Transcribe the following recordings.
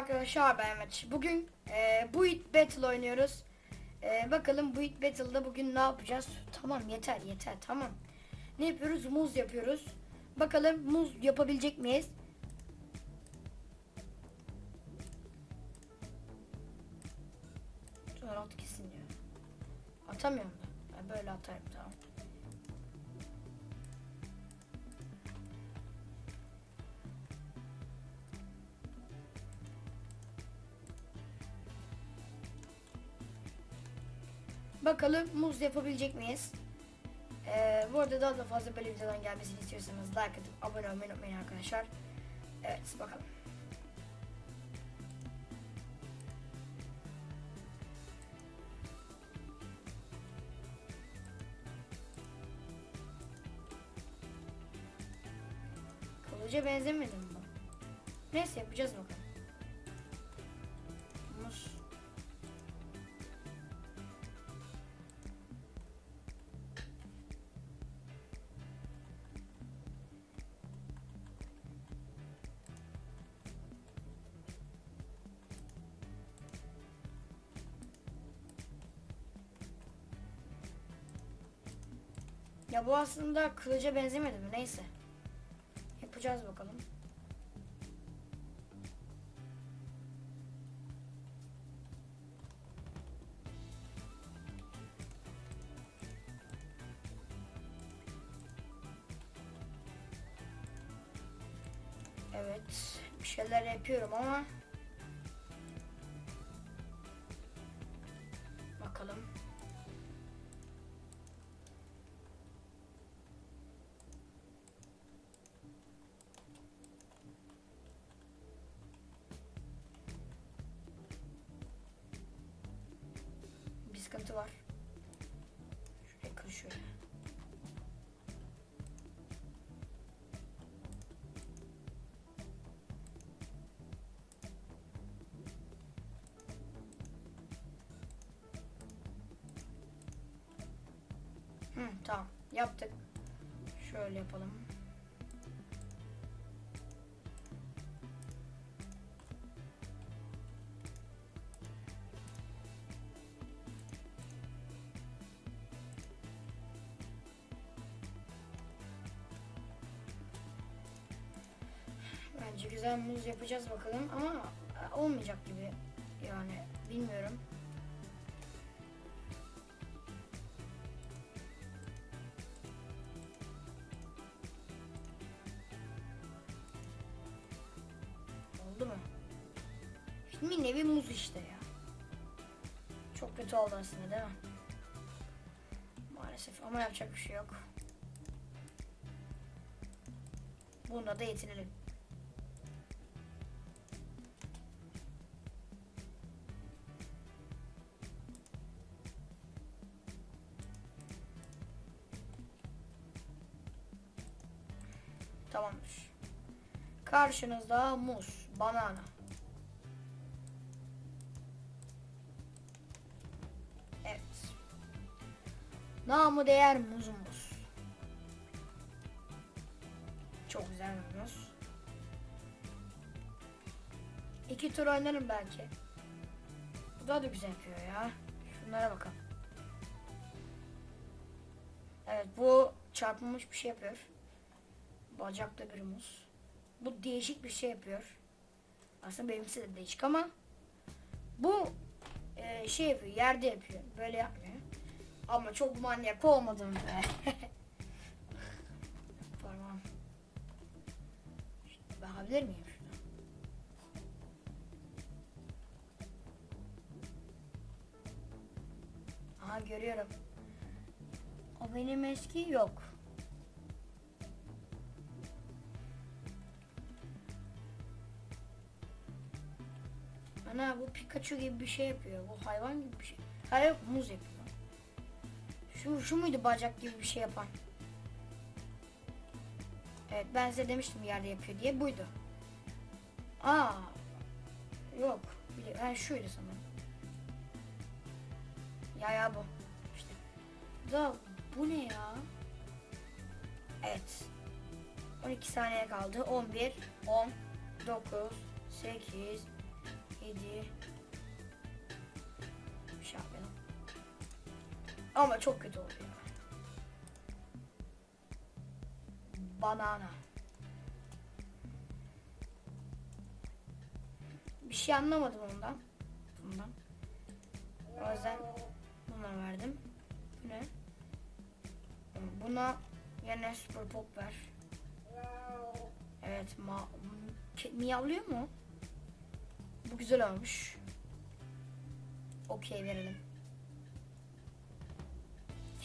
arkadaşlar ben Mehmet. Bugün e, Buit Battle oynuyoruz. E, bakalım Buit Battle'da bugün ne yapacağız? Tamam yeter yeter tamam. Ne yapıyoruz? Muz yapıyoruz. Bakalım muz yapabilecek miyiz? Sonra at gitsin diyor. Atamıyorum da. Ben böyle atarım tamam. Bakalım muz yapabilecek miyiz? Ee, bu arada daha da fazla böyle videoların gelmesini istiyorsanız like atıp abone olmayı unutmayın arkadaşlar. Evet bakalım. Kılıca benzemedi mi? Neyse yapacağız bakalım. Ya bu aslında kılıca benzemedi mi? Neyse. Yapacağız bakalım. Evet. Bir şeyler yapıyorum ama tamam yaptık. Şöyle yapalım. Bence güzel muz yapacağız bakalım ama e, olmayacak gibi yani bilmiyorum. Aslında değil mi? Maalesef ama yapacak bir şey yok. Bunda da yetinelim. Tamamdır. Karşınızda muz, banana. Namı değer muzumuz. Çok güzel muz. İki tur oynarım belki. Bu daha da güzel yapıyor ya. Şunlara bakalım. Evet bu çarpılmış bir şey yapıyor. Bacakta bir muz. Bu değişik bir şey yapıyor. Aslında benimkisi de değişik ama bu e, şey yapıyor, yerde yapıyor. Böyle yapmıyor. Ama çok manyak olmadım be. Parmağım. Bakabilir miyim? Aha görüyorum. O benim eski yok. Ana bu Pikachu gibi bir şey yapıyor. Bu hayvan gibi bir şey. Hayır muz yapıyor. Şu, şu muydu bacak gibi bir şey yapan? Evet ben size demiştim yerde yapıyor diye buydu. Aa. Yok. Ben şuydu sanırım. Ya ya bu. İşte. Da bu ne ya? Evet. 12 saniye kaldı. 11, 10, 9, 8, 7, Ama çok kötü oldu ya. Banana. Bir şey anlamadım ondan. Bundan. O yüzden buna verdim. Bu ne? Buna yine super pop ver. Evet ma miyavlıyor mu? Bu güzel olmuş. Okey verelim.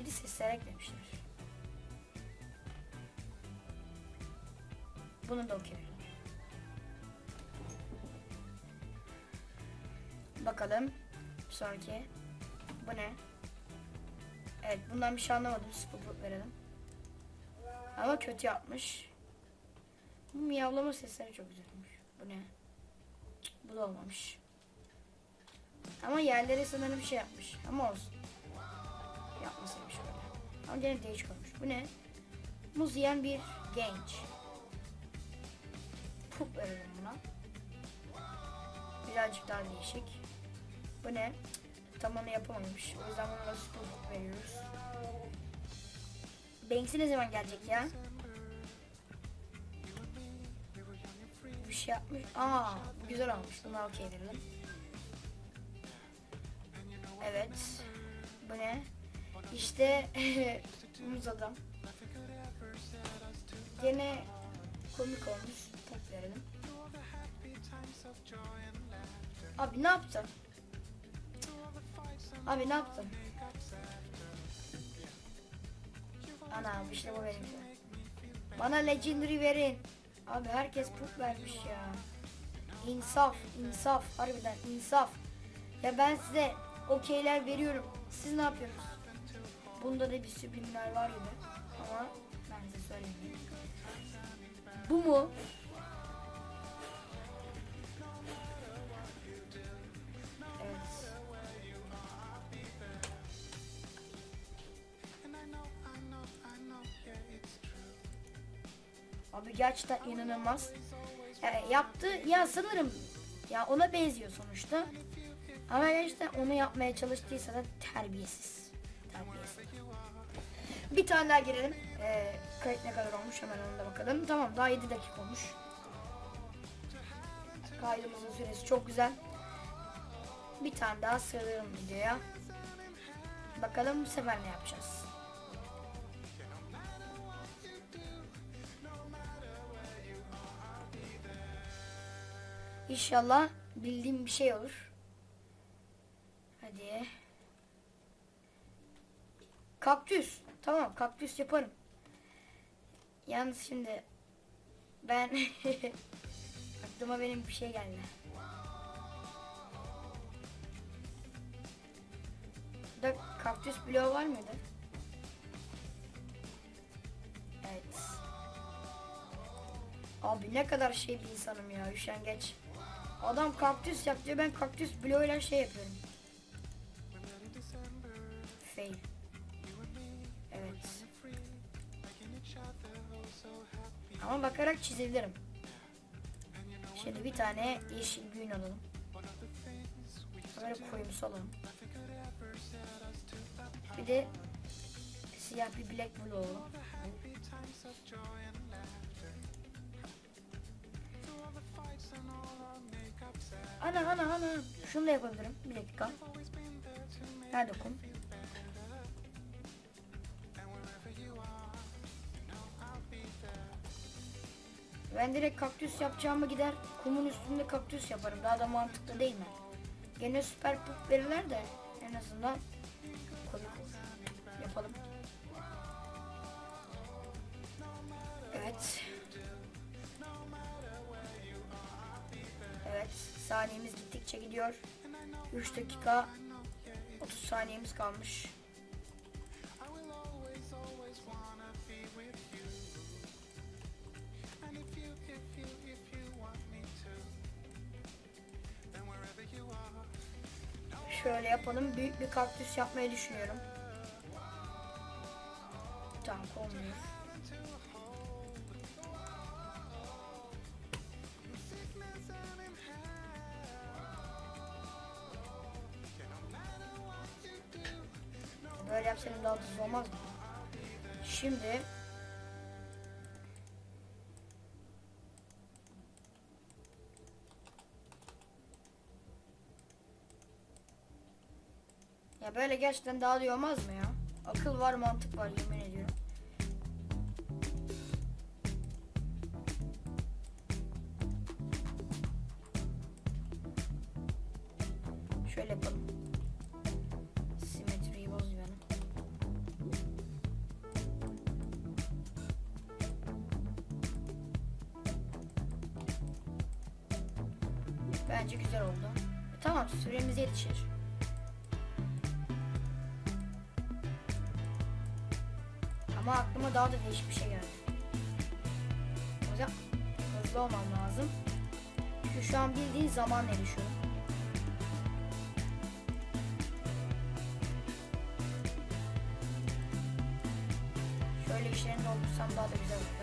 Kedi sesler eklemişler. Bunu da verelim. Bakalım. Sonraki. Bu ne? Evet bundan bir şey anlamadım. Super verelim. Ama kötü yapmış. Bu miyavlama sesleri çok güzelmiş. Bu ne? Bu da olmamış. Ama yerlere sanırım bir şey yapmış. Ama olsun. Yapmasaymış öyle. Ama gene değişik olmuş. Bu ne? Muz yiyen bir genç. Pup verelim buna. Birazcık daha değişik. Bu ne? Tam onu yapamamış. O yüzden buna da pup veriyoruz. Banks'i ne zaman gelecek ya? Bir şey yapmış. Aa, güzel olmuş. Buna okey verelim. Evet. Bu ne? İşte muz adam. Gene komik olmuş. Top verelim. Abi ne yaptın? Abi ne yaptın? Ana işte bu benim. Bana legendary verin. Abi herkes puk vermiş ya. İnsaf, insaf, harbiden insaf. Ya ben size okeyler veriyorum. Siz ne yapıyorsunuz? Bunda da bir subliminal var gibi. Ama ben size söyleyeyim. Bu mu? Evet. Abi gerçekten inanılmaz. Yani yaptı ya sanırım ya ona benziyor sonuçta. Ama gerçekten onu yapmaya çalıştıysa da. Terbiyesiz. Bir tane daha girelim. Ee, kayıt ne kadar olmuş hemen ona da bakalım. Tamam daha 7 dakika olmuş. Kaydımızın süresi çok güzel. Bir tane daha sığdıralım videoya. Bakalım bu sefer ne yapacağız. İnşallah bildiğim bir şey olur. Hadi. Kaktüs. Tamam kaktüs yaparım. Yalnız şimdi ben aklıma benim bir şey geldi. Burada kaktüs bloğu var mıydı? Evet. Abi ne kadar şey bir insanım ya üşengeç. Adam kaktüs yap diyor ben kaktüs bloğuyla şey yapıyorum. Bakarak çizebilirim. Şimdi bir tane yeşil gün alalım. Böyle koyumusu alalım. Bir de siyah bir black blue alalım. Ana ana ana. Şunu da yapabilirim. Bir dakika. Nerede kum? Ben direkt kaktüs yapacağıma gider kumun üstünde kaktüs yaparım. Daha da mantıklı değil mi? Gene süper pup verirler de en azından komik. Yapalım. Evet. Evet. Saniyemiz gittikçe gidiyor. 3 dakika 30 saniyemiz kalmış. Şöyle yapalım. Büyük bir kaktüs yapmayı düşünüyorum. Tamam olmuyor. Böyle yapsaydım daha hızlı olmaz mı? Şimdi Böyle gerçekten daha iyi olmaz mı ya? Akıl var mantık var yemin ediyorum. Şöyle yapalım. Ama aklıma daha da değişik bir şey geldi. O hızlı olmam lazım. Çünkü şu an bildiğin zaman erişiyorum. Şöyle işlerini doldursam daha da güzel olur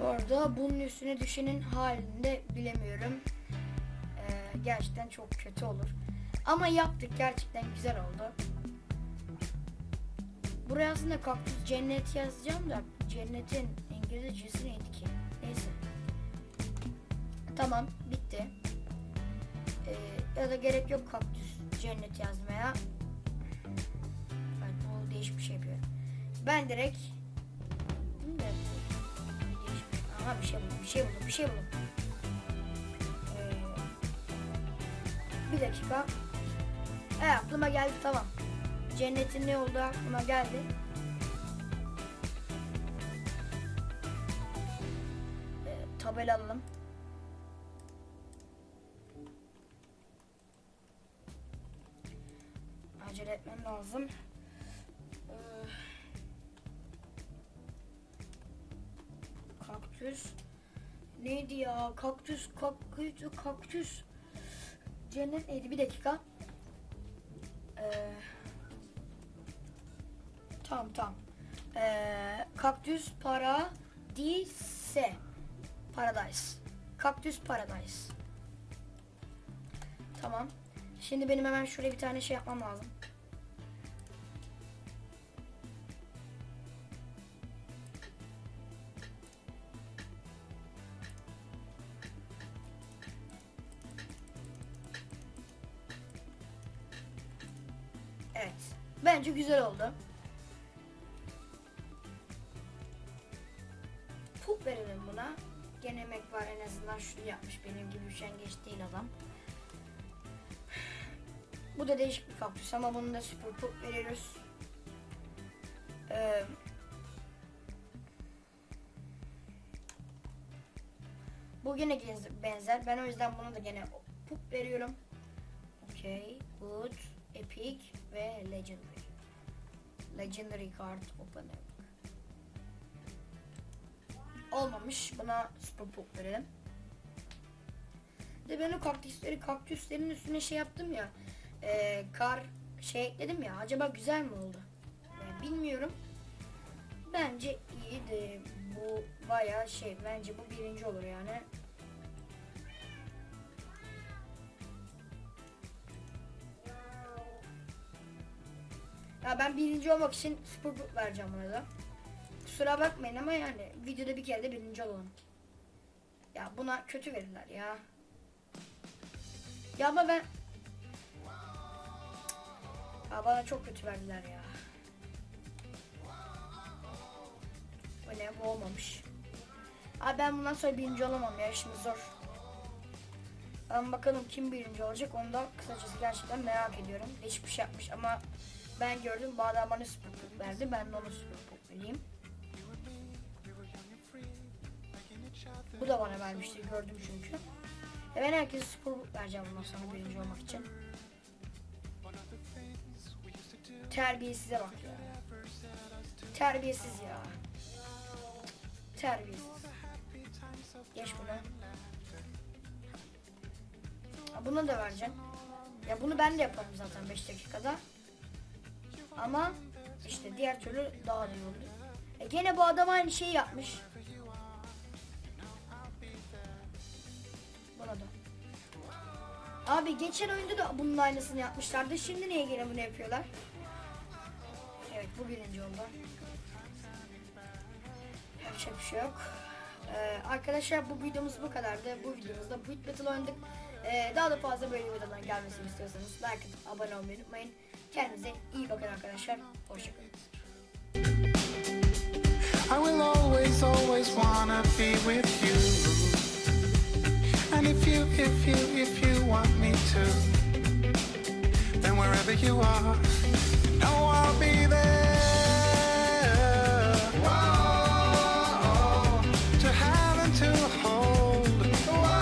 Bu arada bunun üstüne düşenin halinde bilemiyorum. Ee, gerçekten çok kötü olur. Ama yaptık gerçekten güzel oldu. Buraya aslında kaktüs cennet yazacağım da cennetin İngilizcesi neydi ki? Neyse. Tamam bitti. Ee, ya da gerek yok kaktüs cennet yazmaya. Evet bu değişik bir şey yapıyor. Ben direkt Aha bir şey buldum, bir şey buldum, bir şey buldum. Ee, bir dakika. He aklıma geldi tamam. Cennetin ne oldu aklıma geldi. Ee, tabela alalım. Acele etmem lazım. Kaktüs. Neydi ya? Kaktüs, kaktüs, kaktüs. Cennet neydi? Bir dakika. Ee, tamam tamam. Ee, kaktüs para dise. Paradise. Kaktüs paradise. Tamam. Şimdi benim hemen şuraya bir tane şey yapmam lazım. Evet. Bence güzel oldu. Pul verelim buna. Gene emek var en azından şunu yapmış. Benim gibi üşengeç değil adam. Bu da değişik bir kaktüs ama bunu da süper pul veriyoruz. Ee, bu gene benzer. Ben o yüzden buna da gene pup veriyorum. Okay, good, epic ve legendary. Legendary card opener. Olmamış. Buna super pup verelim. De ben o kaktüsleri kaktüslerin üstüne şey yaptım ya. e, kar şey ekledim ya. Acaba güzel mi oldu? Yani bilmiyorum. Bence iyiydi. Bu bayağı şey. Bence bu birinci olur yani. Ya ben birinci olmak için super book vereceğim buna da. Kusura bakmayın ama yani videoda bir kere de birinci olalım. Ya buna kötü verirler ya. Ya ama ben... Ya bana çok kötü verdiler ya. Bu olmamış. Abi ben bundan sonra birinci olamam ya işimiz zor. Ben bakalım kim birinci olacak onu da kısacası gerçekten merak ediyorum. Değişik bir şey yapmış ama ben gördüm Bağdat bana süper pop verdi. Ben de ona süper pop vereyim. Bu da bana vermişti gördüm çünkü. E ben herkese süper pop vereceğim bundan sonra birinci olmak için. terbiyesize bak ya. Terbiyesiz ya. Terbiyesiz. Geç bunu. Ha, bunu da vereceğim. Ya bunu ben de yaparım zaten 5 dakikada. Ama işte diğer türlü daha da iyi olur. E gene bu adam aynı şeyi yapmış. Buna da. Abi geçen oyunda da bunun aynısını yapmışlardı. Şimdi niye gene bunu yapıyorlar? Evet bu birinci oldu. Yapacak bir şey yok. Ee, arkadaşlar bu videomuz bu kadardı. Bu videomuzda Buit Battle oynadık. Ee, daha da fazla böyle videolardan gelmesini istiyorsanız like atıp abone olmayı unutmayın. Kendinize iyi bakın arkadaşlar. Hoşçakalın. I will always, always wanna be with you. And if you, if you, if you want me to, then wherever you are,